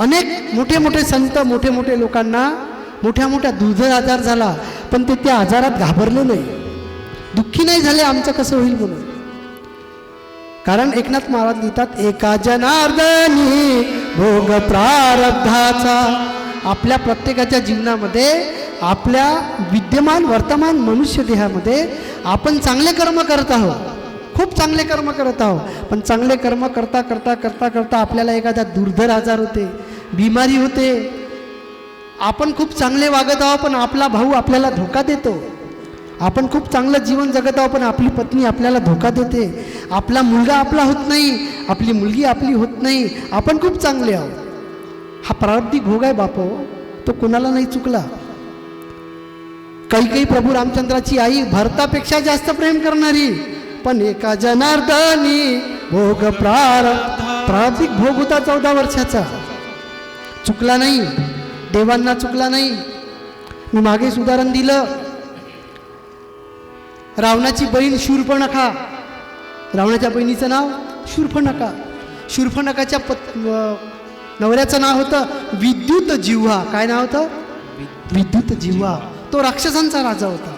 अनेक मोठे मोठे संत मोठे मोठे लोकांना मोठ्या मोठ्या दुर्धर आजार झाला. पण ते त्या आजारात घाबरले नाही. दुःखी नाही झाले आमचं कसं होईल म्हणून. कारण एकनाथ महाराज लिहितात एका जनार्दनी भोग प्रारब्धाचा. आपल्या प्रत्येकाच्या जीवनामध्ये आपल्या विद्यमान वर्तमान मनुष्य देहामध्ये आपण चांगले कर्म करत आहोत. खूप चांगले कर्म करत आहोत. पण चांगले कर्म करता करता करता करता आपल्याला एखादा दुर्धर आजार होते. बिमारी होते. आपण खूप चांगले वागत आहोत पण आपला भाऊ आपल्याला धोका देतो. आपण खूप चांगलं जीवन जगत आहोत पण आपली पत्नी आपल्याला धोका देते. आपला मुलगा आपला होत नाही आपली मुलगी आपली होत नाही. आपण खूप चांगले आहोत. हा प्रारब्धिक भोग आहे बापो तो कुणाला नाही चुकला. काही काही प्रभू रामचंद्राची आई भरतापेक्षा जास्त प्रेम करणारी पण एका जनार्दनी भोग प्रार प्रारब्धिक भोग होता चौदा वर्षाचा. चुकला नाही. देवांना चुकला नाही. मी मागेच उदाहरण दिलं. रावणाची बहीण शूर्पणखा रावणाच्या बहिणीचं नाव शूर्पणखा शूर्पणखाच्या पत नवऱ्याचं नाव होतं विद्युत जिव्हा. काय नाव होतं? विद्युत जिव्हा. तो राक्षसांचा राजा होता.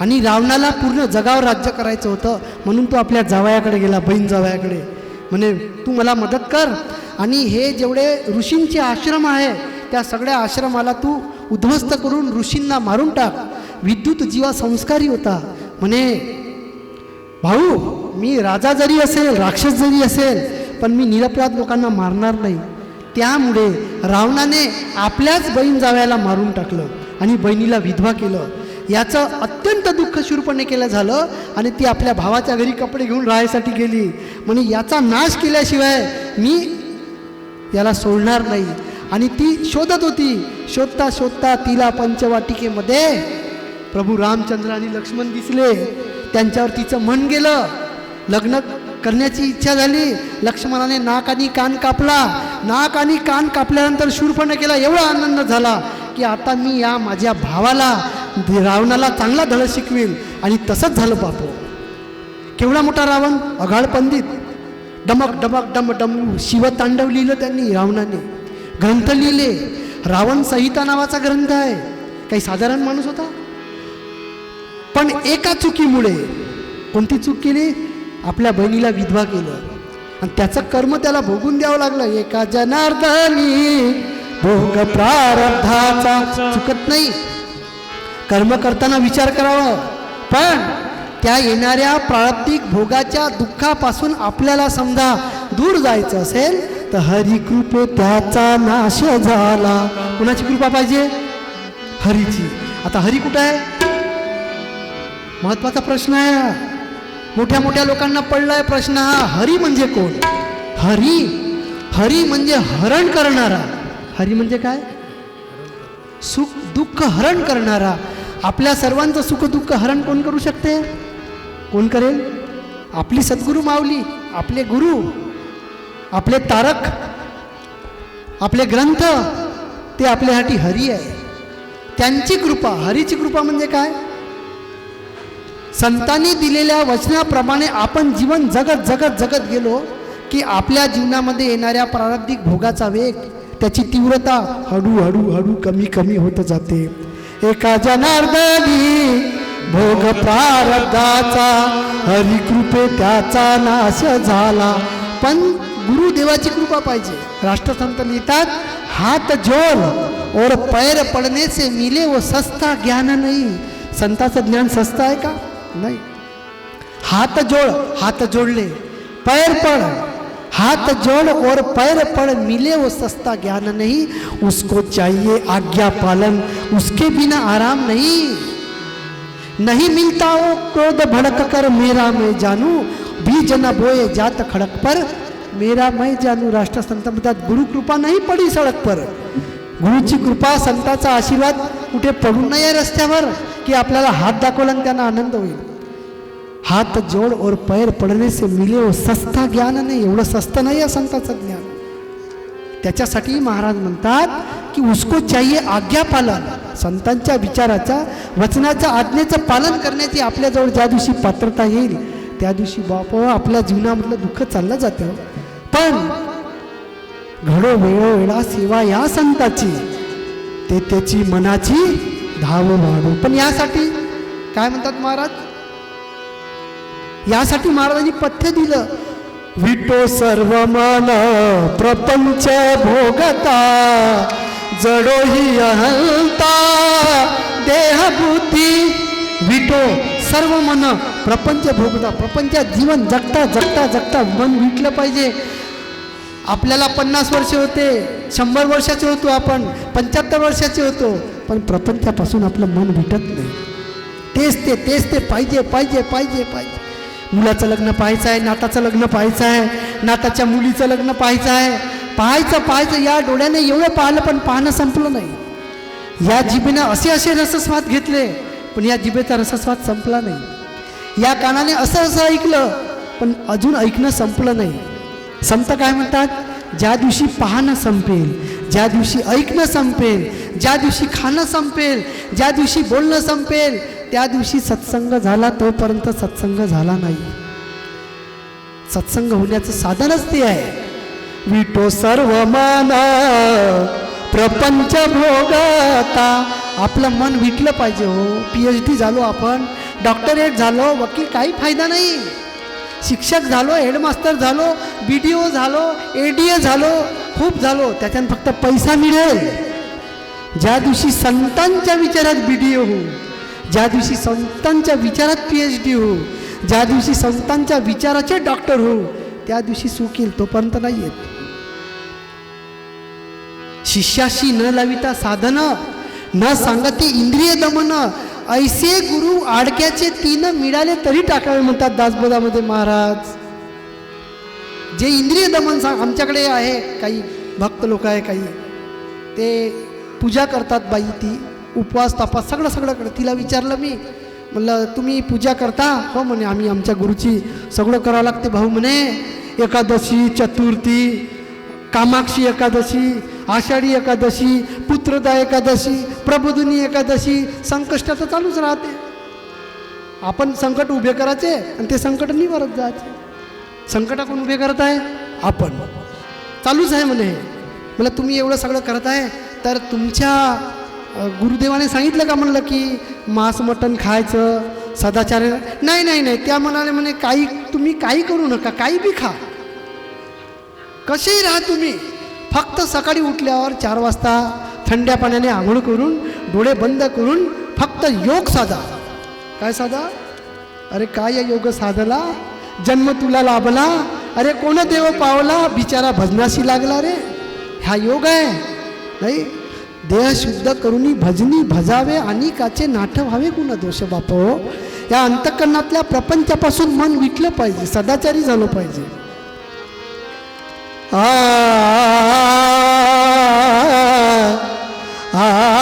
आणि रावणाला पूर्ण जगावर राज्य करायचं होतं म्हणून तो आपल्या जावयाकडे गेला बहीण जावयाकडे. म्हणे तू मला मदत कर. आणि हे जेवढे ऋषींचे आश्रम आहे त्या सगळ्या आश्रमाला तू उद्ध्वस्त करून ऋषींना मारून टाक. विद्युत जीवा संस्कारी होता. म्हणे भाऊ मी राजा जरी असेल राक्षस जरी असेल पण मी निरपराध लोकांना मारणार नाही. त्यामुळे रावणाने आपल्याच बहीण जावयाला मारून टाकलं आणि बहिणीला विधवा केलं. याचं अत्यंत दुःख शूरपणे केलं झालं आणि ती आपल्या भावाच्या घरी कपडे घेऊन राहायसाठी गेली. म्हणे याचा नाश केल्याशिवाय मी याला सोडणार नाही. आणि ती शोधत होती. शोधता शोधता तिला पंचवाटिकेमध्ये प्रभू रामचंद्र आणि लक्ष्मण दिसले. त्यांच्यावर तिचं मन गेलं. लग्न करण्याची इच्छा झाली. लक्ष्मणाने नाक आणि कान कापला. नाक आणि कान कापल्यानंतर शूरपणे केला. एवढा आनंद झाला की आता मी या माझ्या भावाला रावणाला चांगला धड शिकवेल. आणि तसंच झालं बापू. केवढा मोठा रावण? अघाळ पंडित. डमक डमक डम डम. शिवतांडव लिहिलं त्यांनी रावणाने. ग्रंथ लिहिले. रावण संहिता नावाचा ग्रंथ आहे. काही साधारण माणूस होता? पण एका चुकीमुळे कोणती चूक केली? आपल्या बहिणीला विधवा केलं. आणि त्याचं कर्म त्याला भोगून द्यावं लागलं. एका जनार्दनी भोग प्रारब्धाचा. चुकत नाही. कर्म करताना विचार करावा. पण त्या येणाऱ्या प्रारब्धिक भोगाच्या दुःखापासून आपल्याला समजा दूर जायचं असेल तर हरी कृप त्याचा नाश झाला. कुणाची कृपा पाहिजे? हरीची. आता हरी कुठं आहे? महत्त्वाचा प्रश्न आहे. मोठ्या मोठ्या लोकांना पडलाय प्रश्न हा हरी म्हणजे कोण? हरी. हरी म्हणजे हरण करणारा. हरी म्हणजे काय? सुख दुःख हरण करणारा. आपल्या सर्वांचं सुखदुःख हरण कोण करू शकते? कोण करेल? आपली सद्गुरू माऊली आपले गुरु आपले तारक आपले ग्रंथ ते आपल्यासाठी हरी आहे. त्यांची कृपा हरीची कृपा म्हणजे काय? संतांनी दिलेल्या वचनाप्रमाणे आपण जीवन जगत जगत जगत गेलो की आपल्या जीवनामध्ये येणाऱ्या प्रारब्धिक भोगाचा वेग त्याची तीव्रता हळूहळू हळू कमी कमी होत जाते. एका जनार्दनी भोग प्रारब्धाचा हरिकृपे त्याचा नाश झाला. पण गुरुदेवाची कृपा पाहिजे. राष्ट्रसंत लिहितात हात जोड और पैर पडणे से मिले व सस्ता ज्ञान नाही. संताचं ज्ञान सस्ता आहे का? नाही. हात जोड हात जोडले. पैर पड हाथ जोड़ और पैर पड़ मिले वो सस्ता ज्ञान नहीं। उसको चाहिए आज्ञा पालन उसके बिना आराम नहीं। नहीं मिलता वो क्रोध भड़क कर मेरा मैं जानू। बीज न बोए जात खड़क पर मेरा मैं जानू। राष्ट्रसंत म्हणतात गुरु कृपा नाही पडी सडक पर। गुरुची कृपा संताचा आशीर्वाद कुठे पडून नाही रस्त्यावर की आपल्याला हात दाखवला आणि त्यांना आनंद होईल। हात जोड और पैर पडणे से मिले हो सस्ता ज्ञान नाही एवढं सस्त नाही आहे संताचं ज्ञान. त्याच्यासाठी महाराज म्हणतात की उसको चाहिए आज्ञा पालन. संतांच्या विचाराच्या वचनाच्या आज्ञेचं पालन करण्याची आपल्याजवळ ज्या दिवशी पात्रता येईल त्या दिवशी बाप आपल्या जीवनामधलं दुःख चाललं जातं. पण घडो वेळोवेळा सेवा या संताची. ते त्याची मनाची धाव वाढो. पण यासाठी काय म्हणतात महाराज? यासाठी महाराजांनी पथ्य दिलं. विटो सर्व मन प्रपंच भोगता जडो ही अहंता देहबुद्धी. विटो सर्व मन प्रपंच भोगता प्रपंचात जीवन जगता जगता जगता मन विटलं पाहिजे. आपल्याला पन्नास वर्ष होते शंभर वर्षाचे होतो आपण पंच्याहत्तर वर्षाचे होतो पण प्रपंचापासून आपलं मन भेटत नाही. तेच ते तेच ते पाहिजे पाहिजे पाहिजे पाहिजे. मुलाचं लग्न पाहायचं आहे नाताचं लग्न पाहायचं आहे नाताच्या मुलीचं लग्न पाहायचं आहे. पाहायचं पाहायचं या डोळ्याने एवढं पाहिलं पण पाहणं संपलं नाही. या जिभेनं असे असे रसस्वाद घेतले पण या जिभेचा रसस्वाद संपला नाही. या कानाने असं असं ऐकलं पण अजून ऐकणं संपलं नाही. संत काय म्हणतात? ज्या दिवशी पाहणं संपेल ज्या दिवशी ऐकणं संपेल ज्या दिवशी खाणं संपेल ज्या दिवशी बोलणं संपेल त्या दिवशी सत्संग झाला तोपर्यंत सत्संग झाला नाही. सत्संग होण्याचं साधनच ते आहे. विटो सर्व मन प्रपंच भोगता. आपलं मन विटलं पाहिजे हो. पी एच डी झालो आपण डॉक्टरेट झालो वकील काही फायदा नाही. शिक्षक झालो हेडमास्तर झालो बी डी ओ झालो ए डी ए झालो खूप झालो. त्याच्यानं फक्त पैसा मिळेल. ज्या दिवशी संतांच्या विचारात बी डी ओ होऊ ज्या दिवशी संतांच्या विचारात पी एच डी हो ज्या दिवशी संतांच्या विचाराचे डॉक्टर हो त्या दिवशी सुख येईल तोपर्यंत नाही येत. शिष्याशी न लाविता साधन न सांगते इंद्रिय दमन ऐसे गुरु आडक्याचे तीन मिळाले तरी टाकावे म्हणतात दासबोधामध्ये महाराज. जे इंद्रिय दमन सांग आमच्याकडे आहे काही भक्त लोक आहे काही. ते पूजा करतात बाई ती. उपवास तपास सगळं सगळं कर तिला विचारलं मी म्हणलं तुम्ही पूजा करता? हो म्हणे आम्ही आमच्या गुरुची सगळं करावं लागते. भाऊ म्हणे एकादशी चतुर्थी कामाक्षी एकादशी आषाढी एकादशी पुत्रदा एकादशी प्रबोधिनी एकादशी संकष्ट तर चालूच राहते. आपण संकट उभे करायचे आणि ते संकट निवारत जायचे. संकट आपण उभे करत आहे आपण. चालूच आहे म्हणे. मला तुम्ही एवढं सगळं करत आहे तर तुमच्या गुरुदेवाने सांगितलं का म्हणलं की मांस मटण खायचं सदाचार नाही नाही नाही. त्या म्हणाले म्हणे काही तुम्ही काही करू नका काही बी खा. कसेही राहा तुम्ही? फक्त सकाळी उठल्यावर चार वाजता थंड्या पाण्याने आंघोळ करून डोळे बंद करून फक्त योग साधा. काय साधा? अरे काय या योग साधला? जन्म तुला लाभला? अरे कोण देव पावला? बिचारा भजनाशी लागला रे. हा योग आहे. नाही देह शुद्ध भजनी भजावे आणि काचे नाठ व्हावे गुण दोष बापो या अंतकरणातल्या प्रपंचापासून मन विटलं पाहिजे सदाचारी झालं पाहिजे आ आ आ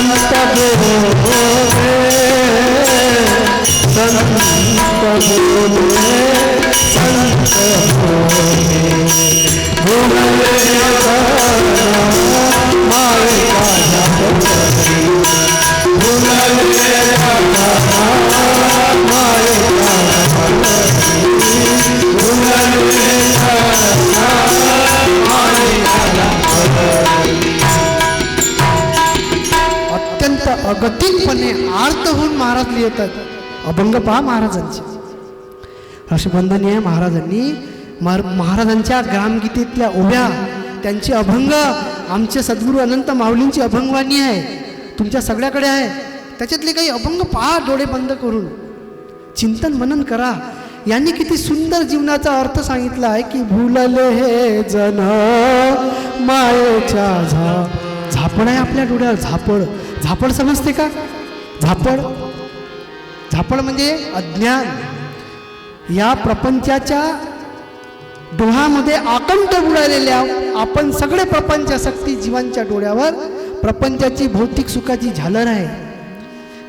संत बोधे संत बोधे संत बोधे अगतिकपणे आर्त होऊन महाराज लिहितात. अभंग पहा महाराजांचे. आहे महाराजांनी. मार महाराजांच्या ग्रामगीतेतल्या ओव्या त्यांचे अभंग आमचे सद्गुरू अनंत माऊलींची अभंगवाणी आहे. तुमच्या सगळ्याकडे आहे. त्याच्यातले काही अभंग पहा डोळे बंद करून. चिंतन मनन करा. यांनी किती सुंदर जीवनाचा अर्थ सांगितला आहे की भुलले हे जन मायेच्या झा झापड आहे आपल्या डोळ्यावर झापड झापड समजते का? झापड? झापड म्हणजे अज्ञान. या प्रपंचाच्या डोहामध्ये आकंठ बुडालेल्या आपण सगळे प्रपंच शक्ती जीवांच्या डोळ्यावर प्रपंचाची भौतिक सुखाची झालर आहे.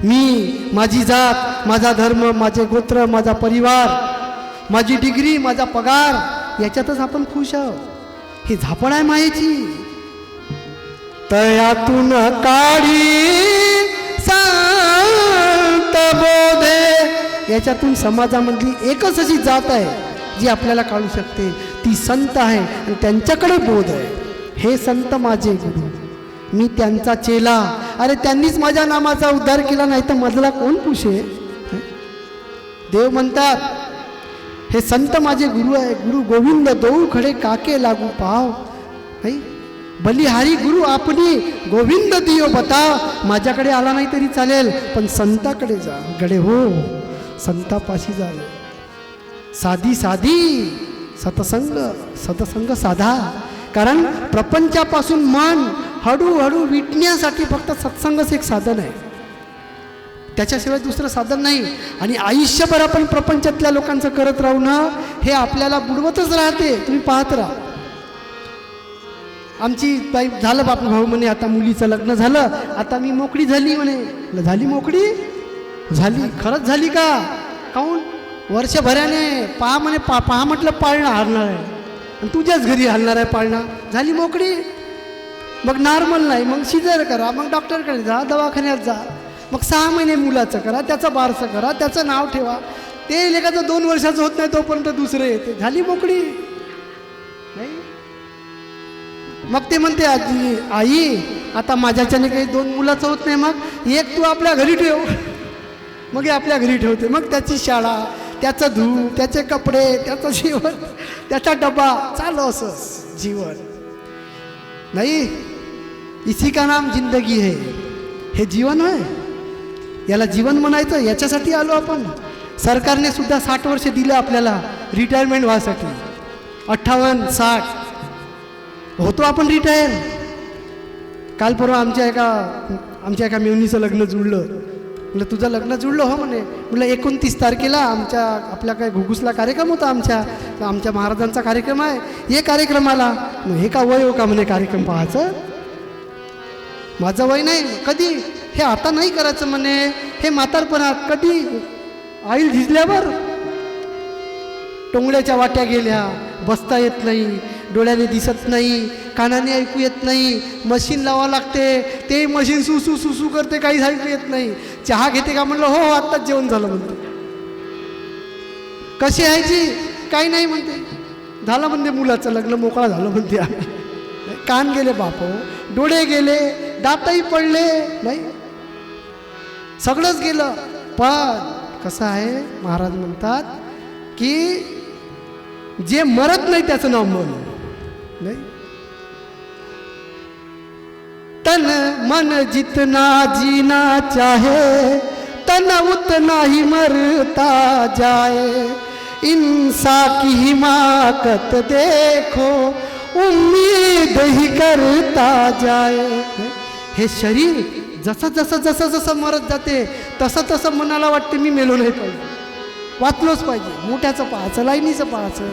मी माझी जात माझा धर्म माझे गोत्र माझा परिवार माझी डिग्री माझा पगार याच्यातच आपण खुश आहोत. ही झापड आहे मायेची. तयातून काढी संत बोधे. याच्यातून समाजामधली एकच अशी जात आहे जी आपल्याला काढू शकते. ती संत आहे आणि त्यांच्याकडे बोध आहे. हे संत माझे गुरु. मी त्यांचा चेला. अरे त्यांनीच माझ्या नामाचा उद्धार केला नाही तर मधला कोण पुशे? देव म्हणतात हे संत माझे गुरु आहे. गुरु गोविंद दोऊ खडे काके लागू पाव. नाही बलिहारी गुरु आपणी गोविंद दियो बता. माझ्याकडे आला नाही तरी चालेल पण संताकडे जा. गडे हो संतापाशी जा. साधी साधी सतसंग सतसंग साधा. कारण प्रपंचापासून मन हळूहळू विटण्यासाठी फक्त सत्संगच एक साधन आहे. त्याच्याशिवाय दुसरं साधन नाही. आणि आयुष्यभर आपण प्रपंचातल्या लोकांचं करत राहू ना हे आपल्याला बुडवतच राहते. तुम्ही पाहत राहा. आमची ताई झालं बाप भाऊ म्हणे आता मुलीचं लग्न झालं आता मी मोकळी झाली म्हणे. झाली मोकळी? झाली. खरंच झाली का? काऊन? वर्षभराने पहा म्हणे पा पहा म्हटलं पाळणं हारणार आहे. आणि तुझ्याच घरी हलणार आहे पाळणं. झाली मोकळी? मग नॉर्मल नाही. मग सिजर करा. मग डॉक्टरकडे जा दवाखान्यात जा. मग सहा महिने मुलाचं करा त्याचं बारसं करा त्याचं नाव ठेवा. ते लेखाचं दोन वर्षाचं होत नाही तोपर्यंत दुसरं येते. झाली मोकळी? मग ते म्हणते आजी आई आता माझ्याच्याने काही दोन मुलाचं होत नाही मग. एक तू आपल्या घरी ठेव. मग हे आपल्या घरी ठेवते. मग त्याची शाळा त्याचं धू त्याचे कपडे त्याचं जीवन त्याचा डबा चालू असं जीवन. नाही इसी का नाम जिंदगी है. हे जीवन आहे याला जीवन म्हणायचं याच्यासाठी आलो आपण. सरकारने सुद्धा साठ वर्ष दिलं आपल्याला रिटायरमेंट व्हायसाठी. अठ्ठावन्न साठ. होतो आपण रिटायर काल परवा आमच्या एका आमच्या एका मेवणीचं लग्न जुळलं. म्हटलं तुझं लग्न जुळलं हो म्हणे. म्हटलं एकोणतीस तारखेला आमच्या आपल्या काय घुगुसला कार्यक्रम होता आमच्या. आमच्या महाराजांचा कार्यक्रम आहे. हे कार्यक्रमाला. मग हे का वय हो का म्हणे कार्यक्रम पाहायचं? माझं वय नाही. कधी? हे आता नाही करायचं म्हणे. हे म्हातारपणात कधी? आईल झिजल्यावर टोंगड्याच्या वाट्या गेल्या. बसता येत नाही. डोळ्याने दिसत नाही कानाने ऐकू येत नाही मशीन लावावं लागते. ते मशीन सुसू सुसू करते काहीच ऐकू येत नाही. चहा घेते का म्हणलं हो, हो आत्ताच जेवण झालं म्हणते. कशी आहे जी काही नाही म्हणते. झालं म्हणते मुलाचं लग्न मोकळा झालं म्हणते कान गेले बाप हो. डोळे गेले दातही पडले नाही. सगळंच गेलं. पण कसं आहे महाराज म्हणतात की जे मरत नाही त्याचं नाव मन. नाही। तन मन जितना जीना चाहे तन उतना ही मरता जाए। इंसा की हिमाकत देखो उम्मीद ही करता जाए। हे शरीर जसं जसं जसं जसं मरत जाते तसं तसं मनाला वाटते मी मेलो नाही पाहिजे. वाचलोच पाहिजे. मोठ्याचं पाहायचं लाईनीचं पाहायचं.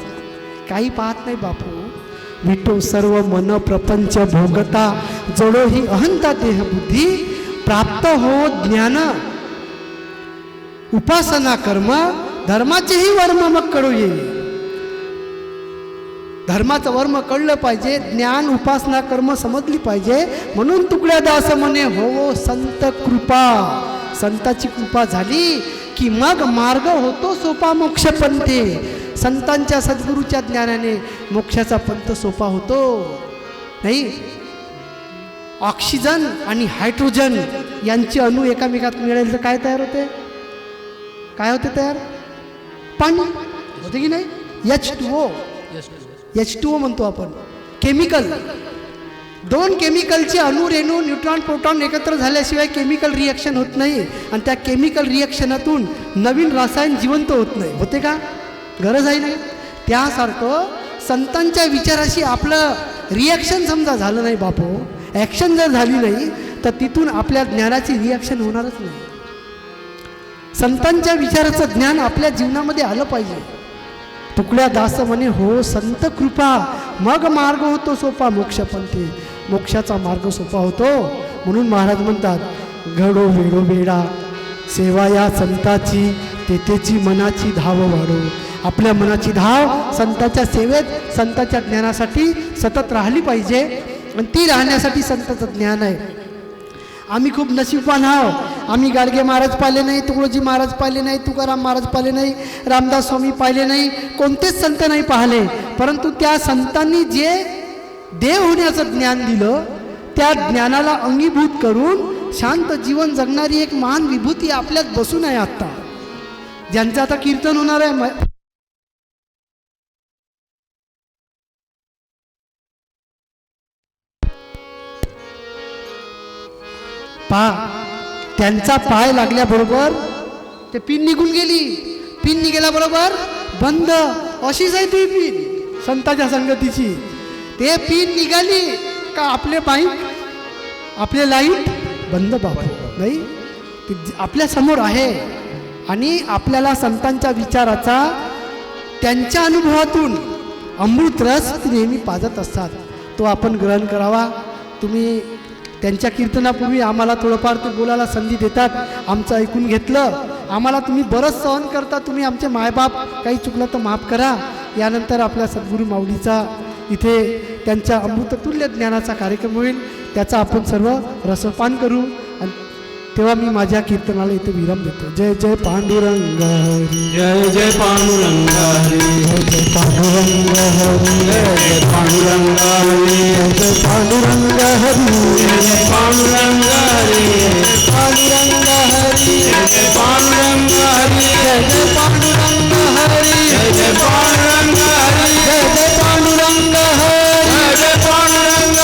काही पाहत नाही बापू. विटो सर्व मन प्रपंच भोगता जडो ही अहंता देह बुद्धी प्राप्त हो ज्ञान. उपासना कर्म धर्माचेही वर्म मग कळू येईल धर्माचं वर्म कळलं पाहिजे ज्ञान उपासना कर्म समजली पाहिजे. म्हणून तुकड्या दास म्हणे हो, हो संत कृपा. संताची कृपा झाली की मग मार्ग होतो सोपा मोक्षपंते संतांच्या सद्गुरूच्या ज्ञानाने मोक्षाचा पंथ सोपा होतो. नाही? ऑक्सिजन आणि हायड्रोजन यांचे अणू एकामेकात मिळेल तर काय तयार होते? काय होते तयार? पाणी. होते की नाही? H two O H two O म्हणतो आपण. केमिकल दोन केमिकलचे अणू रेणू न्यूट्रॉन प्रोटॉन एकत्र झाल्याशिवाय केमिकल रिॲक्शन होत नाही. आणि त्या केमिकल रिॲक्शनातून नवीन रसायन जिवंत होत नाही. होते का? गरज आहे नाही. त्यासारखं संतांच्या विचाराशी आपलं रिॲक्शन समजा झालं नाही बापू. ॲक्शन जर झाली नाही तर तिथून आपल्या ज्ञानाची रिॲक्शन होणारच नाही. संतांच्या विचाराचं ज्ञान आपल्या जीवनामध्ये आलं पाहिजे. तुकड्या दास म्हणे हो संत कृपा. मग मार्ग होतो सोपा. मोक्षपंथी. मोक्षाचा मार्ग सोपा होतो. म्हणून महाराज म्हणतात घडो वेडो वेडा. सेवा या संताची तेथेची मनाची धाव वाढो. आपल्या मनाची धाव संताच्या सेवेत संताच्या ज्ञानासाठी सतत राहिली पाहिजे. आणि ती राहण्यासाठी संताचं ज्ञान आहे. आम्ही खूप नशीबवान आहो आम्ही गाडगे महाराज पाहिले नाही तुकडोजी महाराज पाहिले नाही तुकाराम महाराज पाहिले नाही रामदास स्वामी पाहिले नाही कोणतेच संत नाही पाहिले. परंतु त्या संतांनी जे देव होण्याचं ज्ञान दिलं त्या ज्ञानाला अंगीभूत करून शांत जीवन जगणारी एक महान विभूती आपल्यात बसून आहे आत्ता. ज्यांचं आता कीर्तन होणार आहे पहा त्यांचा पाय लागल्याबरोबर ते पिन निघून गेली. पिन निघाल्याबरोबर बंद. अशीच आहे ती पिन. संताच्या संगतीची. ते पिन निघाली का आपले बाईक आपले लाइट बंद बाबा नाही ते आपल्यासमोर आहे आणि आपल्याला संतांच्या विचाराचा त्यांच्या अनुभवातून अमृत रस नेहमी पाजत असतात. तो आपण ग्रहण करावा. तुम्ही त्यांच्या कीर्तनापूर्वी आम्हाला थोडंफार ते बोलायला संधी देतात. आमचं ऐकून घेतलं. आम्हाला तुम्ही बरंच सहन करता. तुम्ही आमचे मायबाप. काही चुकलं तर माफ करा. यानंतर आपल्या सद्गुरू माऊलीचा इथे त्यांच्या अमृततुल्य ज्ञानाचा कार्यक्रम होईल. त्याचा आपण सर्व रसपान करू. तेव्हा मी माझ्या कीर्तनाला इथे विराम देतो जय जय पांडुरंग हरी जय जय पांडुरंग हरी जय जय पांडुरंग हरी जय जय पांडुरंग हरी जय जय पांडुरंग हरी जय जय पांडुरंग हरी पांडुरंग हरी जय जय पांडुरंग हरी जय जय पांडुरंग हरी जय जय पांडुरंग हरी जय जय पांडुरंग हरी जय जय पांडुरंग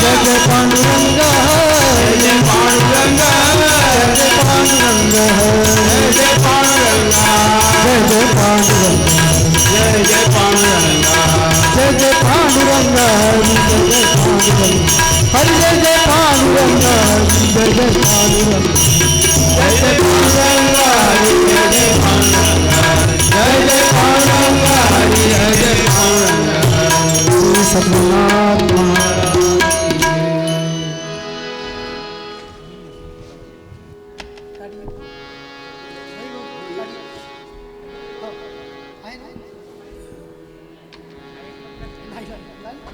जय जय पांडुरंग हरी पांडुरंग जय जय पांडुरंग जय जय पांडुरंग जय जय पांडुरंग जय जय पांडुरंग हरी जय पांडुरंग हरी जय जय पांडुरंग जय जय पांडुरंग जय जय पांडुरंग हरी जय जय पांडुरंग हरी जय जय पांडुरंग श्री